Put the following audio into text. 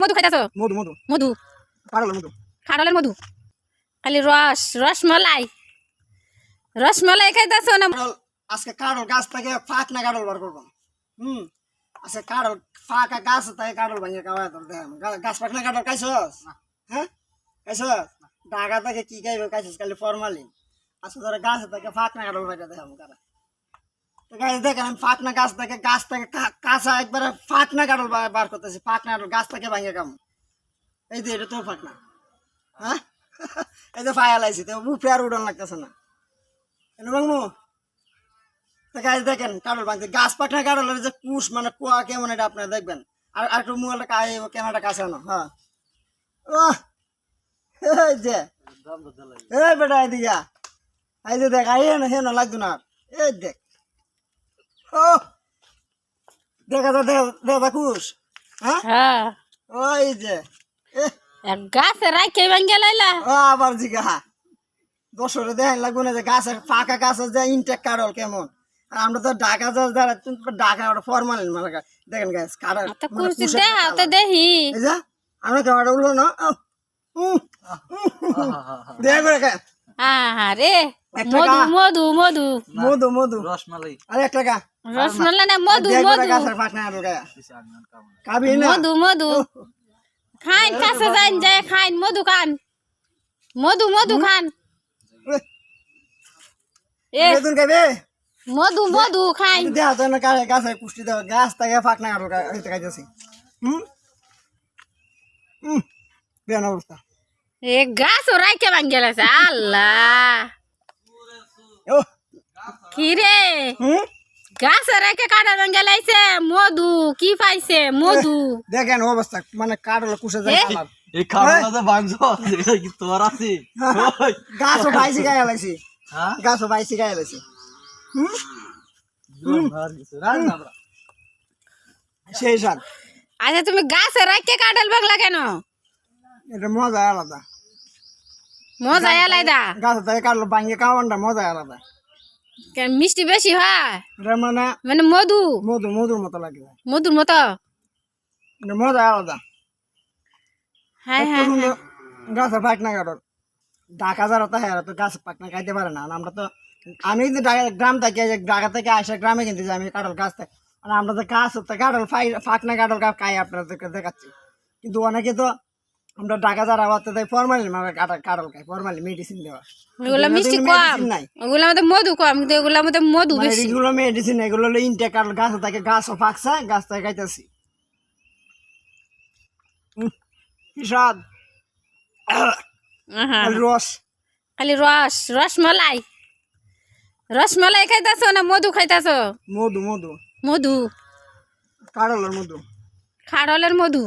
মধু খাইতেছো? মধু মধু। মধু? কারল মধু। খাড়লের মধু? খালি রস রসমলাই। রসমলাই খাইতেছো না? আজকে কারল গাছ থেকে ফাঁক না কারল বার করব। হুম? আজকে কারল ফাঁকা গাছ থেকে কারল ভাঙিয়ে খাওয়া তোর গাছ ফাঁক না কারল খাইছস হ্যাঁ? খাইছস? ঢাকা থেকে কি খাইবে খাইছস খালি ফরমালিন। আজকে ধরে গাছ থেকে ফাঁক না কারল ভাইটা দেখাম কারা তো গাছ দেখেন আমি ফাঁক না গাছ থেকে গাছ থেকে কাঁচা একবারে ফাঁক না কারল বা- বার করতেছি। ফাঁক না কারল গাছ থেকে ভাঙিয়ে খাম এই যে এটা তো ফাঁক না হ্যাঁ? এই যে ফায়া লাইছি তো মুখে আর উড়ান লাগতেছে না। কেন বাংমু তো গাছ দেখেন কারল ভাঙতে গাছ পাকনা কারলের যে কুশ মানে কুয়া কেমন এটা আপনারা দেখবেন। আর আর একটু মোবাইলটা ক্যামেরাটা কাছে আনো হ্যাঁ। ও এই যে। এই বেটা এদিকে। এই যে দেখ আই না হেন লাগতো না। এই দেখ ও দেখা যা দেখা দেখা কুশ হ্যাঁ? হ্যাঁ। ওই যে গাছে রাখে ভাঙ্গে লাইলা। ও আবার জিগা দশরে দেখেন লাগবে না যে গাছের ফাঁকা গাছের যে ইনটেক কারল কেমন। আর আমরা তো ঢাকা যাও যারা ঢাকা ওটা ফরমালিন মানে দেখেন গাছ কারল দেহি যা আমরা ক্যামেরা উঠল না? উম, করে রে এক মধু মধু মধু। মধু মধু। রসমালাই। আর এক টাকা। রসমলাই না মধু মধু। না মধু মধু। খাইন কাছে যাইন যায় খাইন মধু খান। মধু মধু খান। মধু মধু খাইন। দেখা তো না গাছে পুষ্টি দেওয়া গাছ থেকে ফাঁকা কারল খাইতেছি। হুম? হুম? বেন অবস্থা। এ গাছ ও রাইকে ভাঙ্গে লাইছে আল্লাহ। কি রে? হুম? গাছ রাইকে কাটা ভাঙ্গে লাইছে মধু কি পাইছে মধু। দেখেন অবস্থা মানে কাটলে কুসে যায় এ? কালার। এই খাওয়া তো ভাঙছ এটা কি তোর আছে? ওই। গাছও বাইসি গায়ে লাইছি। হ্যাঁ? গাছও বাইসি গায়ে লাইছি। জোর মার গেছে। রাখ না আমরা। সেই সাল আচ্ছা তুমি গাছ রাইকে কাটাল বাগলা কেন? এটা মজা আলাদা। মজা আলাদা। গাছ থেকে কাটলো ভাঙিয়ে খাওয়ানটা মজা আলাদা। কেন মিষ্টি বেশি হয়? এটা মানে? মানে মধু? মধু মধুর মতো লাগে মধুর মতো? এটা মজা আলাদা। হ্যাঁ এত হ্যাঁ সুন্দর গাছের পাকনা কাটল ঢাকা যারা তো হ্যাঁ তো গাছ পাকনা খাইতে পারে না। আর আমরা তো আমি কিন্তু ঢাকা- গ্রাম থেকে যে ঢাকা থেকে আসে গ্রামে কিনতে যাই আমি কাটল গাছ থেকে। আর আমরা তো গাছ তো কাটল ফাই ফাঁকনা কাটল গাছ খাই আপনাদেরকে দেখাচ্ছি। কিন্তু অনেকে তো আমরা ঢাকা যারা আবার তো ফরমালি মানে কাটল কাটল খাই ফরমালি মেডিসিন দেওয়া। ওগুলা মিষ্টি কম। মধ্যে মধু কম কিন্তু মধ্যে মধু মানে বেশি। এগুলো মেডিসিন এগুলো হলো ইনটেক কাটল গাছ থেকে গাছও ফাঁকছে গাছ থেকে খাইতেছি কি স্বাদ? রস। খালি রস রসমলাই রসমলাই খাইতাছো না মধু খাইতাছো? মধু মধু। মধু। কারলের মধু। খাড়লের মধু।